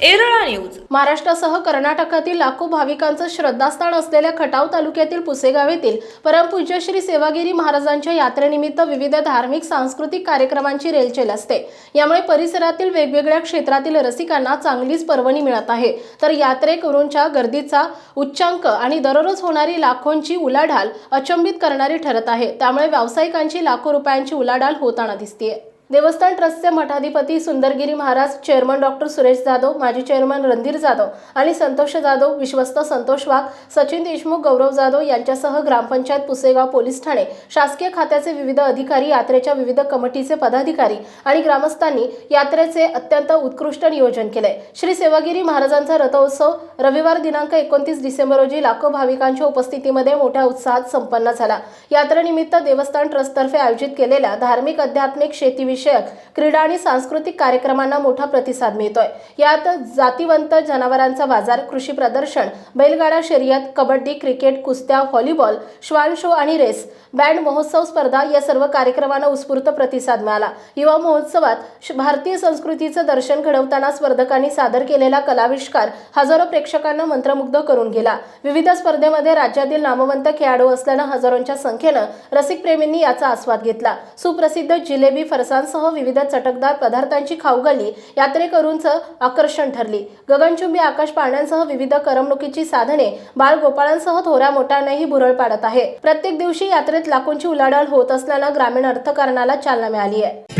Erala news. महाराष्ट्रासह कर्नाटकातील लाखो भाविकांचं श्रद्धास्थान असलेल्या खटाव तालुक्यातील पुसेगाव येथील परमपूज्य श्री सेवागिरी महाराजांच्या यात्रेनिमित्त विविध धार्मिक सांस्कृतिक कार्यक्रमांची रेलचेल असते. यामुळे परिसरातील वेगवेगळ्या क्षेत्रातील रसिकांना चांगलीच पर्वणी मिळत आहे. तर यात्रेकरूंच्या गर्दीचा उच्चांक आणि दररोज होणारी लाखोंची उलाढाल अचंबित करणारी ठरत आहे. त्यामुळे व्यावसायिकांची लाखो रुपयांची उलाढाल होताना दिसतीये. देवस्थान ट्रस्टचे मठाधिपती सुंदरगिरी महाराज चेअरमन डॉक्टर सुरेश जाधव माजी चेअरमन रणधीर जाधव आणि संतोष जाधव विश्वस्त संतोष वाघ सचिन देशमुख गौरव जाधव यांच्यासह ग्रामपंचायत पुसेगाव पोलीस ठाणे शासकीय खात्याचे विविध अधिकारी यात्रेच्या विविध कमिटीचे पदाधिकारी आणि ग्रामस्थांनी यात्रेचे अत्यंत उत्कृष्ट नियोजन केले श्री सेवागिरी महाराजांचा रथोत्सव रविवार दिनांक एकोणतीस डिसेंबर रोजी लाखो भाविकांच्या उपस्थितीमध्ये मोठ्या उत्साहात संपन्न झाला. यात्रेनिमित्त देवस्थान ट्रस्टतर्फे आयोजित केलेल्या धार्मिक आध्यात्मिक शेतीविषयक क्रीडा आणि सांस्कृतिक कार्यक्रमांना मोठा प्रतिसाद मिळतोय. यात जातीवंत जनावरांचा बाजार कृषी प्रदर्शन बैलगाडा शर्यत कबड्डी क्रिकेट कुस्त्या व्हॉलीबॉल श्वान शो आणि रेस बँड महोत्सव स्पर्धा या सर्व कार्यक्रमांना उत्स्फूर्त प्रतिसाद मिळाला. युवा महोत्सवात श- भारतीय संस्कृतीचं दर्शन घडवताना स्पर्धकांनी सादर केलेला कलाविष्कार हजारो प्रेक्षकांना मंत्रमुग्ध करून गेला. विविध स्पर्धेमध्ये राज्यातील नामवंत खेळाडू असल्यानं हजारोंच्या संख्येनं रसिकप्रेमींनी याचा आस्वाद घेतला. सुप्रसिद्ध जिलेबी फरसांसह विविध चटकदार पदार्थांची खाऊगल्ली यात्रेकरूंचं आकर्षण ठरली. गगनचुंबी आकाश पाळण्यांसह विविध करमणुकीची साधने बाळगोपाळांसह थोऱ्या मोठ्यानेही भुरळ पाडत आहे. प्रत्येक दिवशी यात्रेत लाखोंची उलाढाल होत असल्यानं ग्रामीण अर्थकारणाला चालना मिळाली आहे.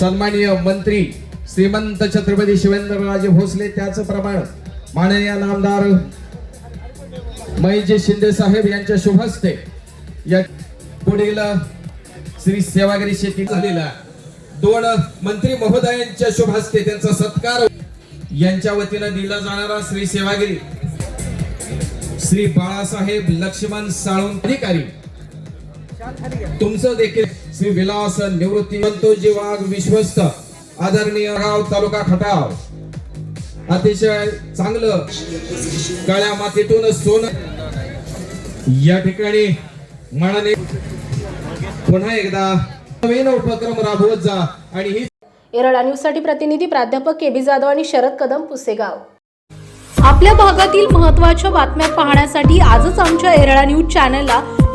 सन्माननीय मंत्री श्रीमंत छत्रपती शिवेंद्रराजे भोसले त्याचप्रमाणे माननीय नामदार महेशजी शिंदे साहेब यांच्या शुभ हस्ते या पुढील श्री सेवागिरी शेती झालेला दोन मंत्री महोदयांच्या शुभ हस्ते त्यांचा सत्कार यांच्या वतीनं दिला जाणारा श्री सेवागिरी. श्री बाळासाहेब लक्ष्मण साळुंक अधिकारी तुमचं देखील श्री विलास निवृत्ती संतोषजी वाघ विश्वस्त. आदरणीय गाव तालुका खटाव. अतिशय चांगलं काळ्या मातीतून सोनं. या ठिकाणी मानाने पुन्हा एकदा नवीन उपक्रम राबवत जा आणि ही एरळा न्यूजसाठी प्रतिनिधी प्राध्यापक के बी जाधव आणि शरद कदम पुसेगाव. आपल्या भागातील महत्त्वाच्या बातम्या पाहण्यासाठी आजच आमच्या एरळा न्यूज चॅनलला